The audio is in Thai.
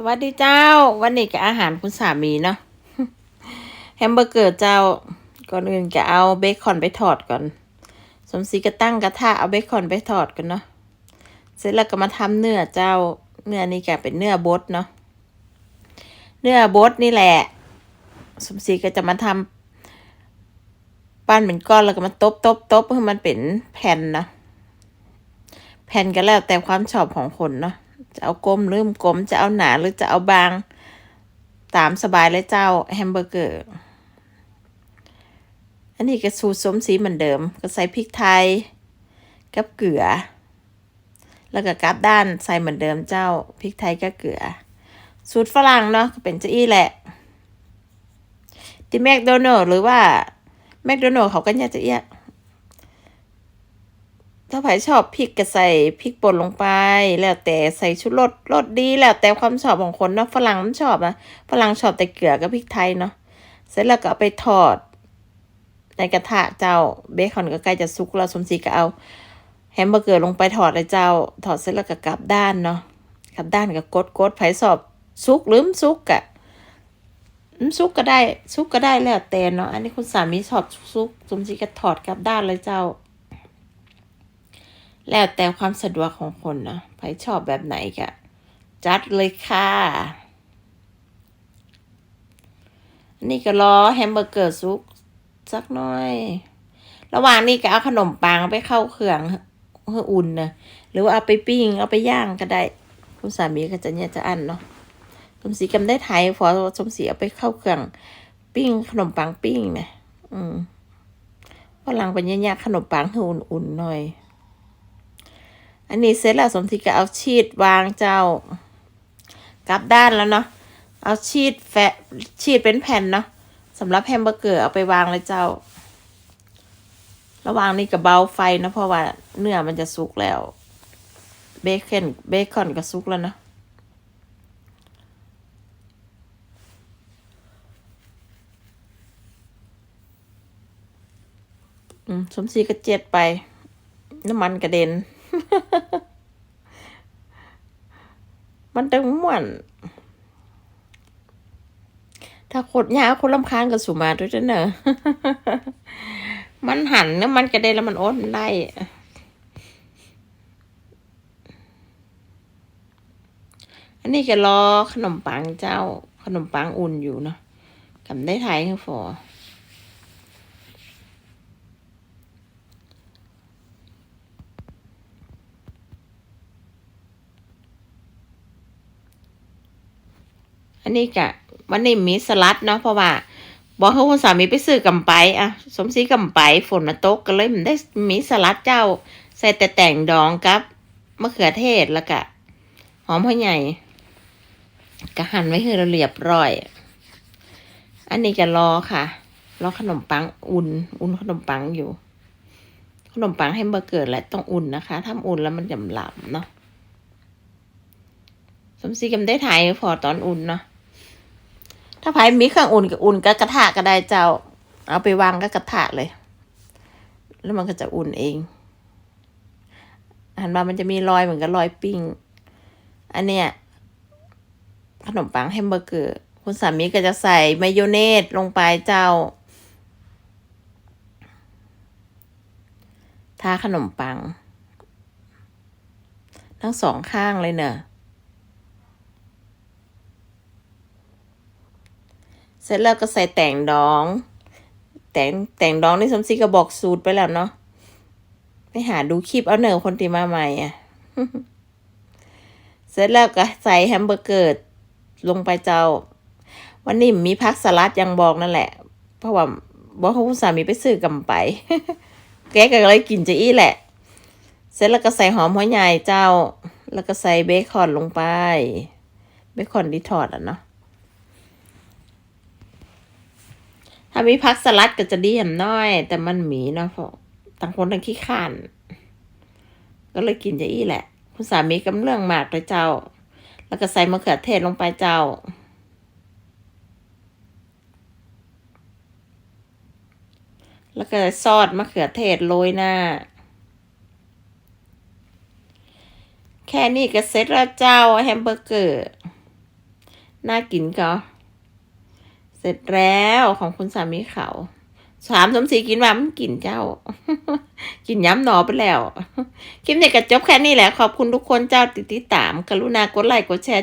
สวัสดีเจ้า วันนี้ก็อาหารคุณสามีเนาะแฮมเบอร์เกอร์เจ้า ก่อนอื่นก็เอาเบคอนไปทอดก่อน สมศรีก็ตั้งกระทะเอาเบคอนไปทอดกันเนาะเสร็จแล้วก็มาทำเนื้อเจ้า เนื้อนี่ก็เป็นเนื้อบดเนาะเนื้อบดนี่แหละ สมศรีก็จะมาทำปั้นเป็นก้อนแล้วก็มาตบตบตบให้มันเป็นแผ่นนะแผ่นก็แล้วแต่ความชอบของคนเนาะ จะเอากลมหรือกลมจะเอาหนาหรือจะเอาบาง ตามสบายเลยเจ้าแฮมเบอร์เกอร์ อันนี้ก็สูตรสมสีเหมือนเดิม ก็ใส่พริกไทย กับเกลือ แล้วก็กลับด้านใส่เหมือนเดิมเจ้าพริกไทยกับเกลือ สูตรฝรั่งเนาะก็เป็นเจ้าอี้แหละที่แมคโดนัลหรือว่าแมคโดนัลเขาก็เนี่ยจะเอี้ย ถ้าใครชอบพริกก็ใส่พริกป่นลงไป แล้วแต่ใส่ชุดรสรสดีแล้วแต่ความชอบของคนเนาะฝรั่งมันชอบนะฝรั่งชอบแต่เกลือกับพริกไทยเนาะเสร็จแล้วก็เอาไปทอด ในกระทะเจ้าเบคอนก็ใกล้จะสุกแล้วสมศรีก็เอาแฮมเบอร์เกอร์ลงไปทอดเลยเจ้าถอดเสร็จแล้วก็กลับด้านเนาะกลับด้านก็กดกดไผสอบสุกหรือมสุกอะสุกก็ได้สุกก็ได้แล้วแต่เนาะอันนี้คุณสามีชอบสุกสมศรีก็ถอดกลับด้านเลยเจ้า แล้วแต่ความสะดวกของคนนะใครชอบแบบไหนก็จัดเลยค่ะอันนี้ก็รอแฮมเบอร์เกอร์ซุกสักหน่อย ระหว่างนี้ก็เอาขนมปังไปเข้าเครื่องให้อุ่นนะหรือว่าเอาไปปิ้ง เอาไปย่างก็ได้ คุณสามีก็จะเนี่ยจะอันเนาะสมศรีกำได้ไทยพอสมศรีเอาไปเข้าเครื่องปิ้งขนมปังปิ้งนะอืมพอหลังเป็นยากๆขนมปังให้อุ่นๆหน่อย อันนี้เสร็จแล้วสมศรีก็เอาชีตวางเจ้ากลับด้านแล้วเนาะเอาชีตแฟะชีตเป็นแผ่นเนาะสำหรับแฮมเบอร์เกอร์เอาไปวางเลยเจ้า ระหว่างนี้ก็เบาไฟนะเพราะว่าเนื้อมันจะสุกแล้ว เบคอนเบคอนก็สุกแล้วนะอืมสมศรีก็เจ็ดไป น้ำมันกระเด็น มันตึงม่วน ถ้าขดยาคนลำคาญกับสุมาด้วยจ้ะเนอะมันหันน้ำมันกระเด็นแล้วมันโอ้นได้อันนี้ก็รอขนมปังเจ้าขนมปังอุ่นอยู่เนาะกำได้ไทยคือฟอ อันนี้กะวันนี้มีสลัดเนาะเพราะว่าบอกให้คุณสามีไปซื้อกำไปอะสมศรีกำไปฝนมาตกก็เลยมันได้มีสลัดเจ้า ใส่แต่แต่งดองกับมะเขือเทศแล้วก็หอมหัวใหญ่ก็หั่นไว้ให้เราเรียบร้อย อันนี้ก็รอค่ะรอขนมปังอุ่น อุ่นขนมปังอยู่ ขนมปังให้เบอร์เกิดและต้องอุ่นนะคะ ถ้าอุ่นแล้วมันจะหลับเนาะสมศรีกำได้ถ่ายพอตอนอุ่นเนาะ ถ้าไผ่มีเครื่องอุ่นกับอุ่นก็กระทะก็ได้เจ้า เอาไปวางก็กระทะเลย แล้วมันก็จะอุ่นเองหันมามันจะมีรอยเหมือนกับรอยปิ้ง อันเนี้ยขนมปังแฮมเบอร์เกอร์ คุณสามีก็จะใส่มายองเนสลงไปเจ้า ทาขนมปัง ทั้งสองข้างเลยเนอะ เสร็จแล้วก็ใส่แต่งดอง แต่งแต่งดองนี่สมศรีก็บอกสูตรไปแล้วเนาะไปหาดูคลิปเอาเนอคนที่มาใหม่อะ เสร็จแล้วก็ใส่แฮมเบอร์เกอร์ลงไปเจ้า วันนี้มีพักสลัดยังบอกนั่นแหละ เพราะว่าบอกเขาคุณสามีไปซื้อกำไป แกก็เลยกินจะอี้แหละ เสร็จแล้วก็ใส่หอมหัวใหญ่เจ้า แล้วก็ใส่เบคอนลงไป เบคอนที่ทอดอะเนาะ ถ้ามีพักสลัดก็จะดีแหมน้อย แต่มันหมีเนาะเพราะต่างคนต่างขี้ข้าน ก็เลยกินจะอี้แหละ คุณสามีกำเรื่องมากเลยเจ้า แล้วก็ใส่มะเขือเทศลงไปเจ้าแล้วก็ซอสมะเขือเทศโรยหน้า แค่นี้ก็เสร็จแล้วเจ้าแฮมเบอร์เกอร์ น่ากินก็ เสร็จแล้วของคุณสามีเขาสามสมศรีกินว่ามันกินเจ้า กินย้ำหนอไปแล้ว คลิปนี้ก็จบแค่นี้แหละ ขอบคุณทุกคนเจ้าติดติดตาม กรุณากดไลค์กดแชร์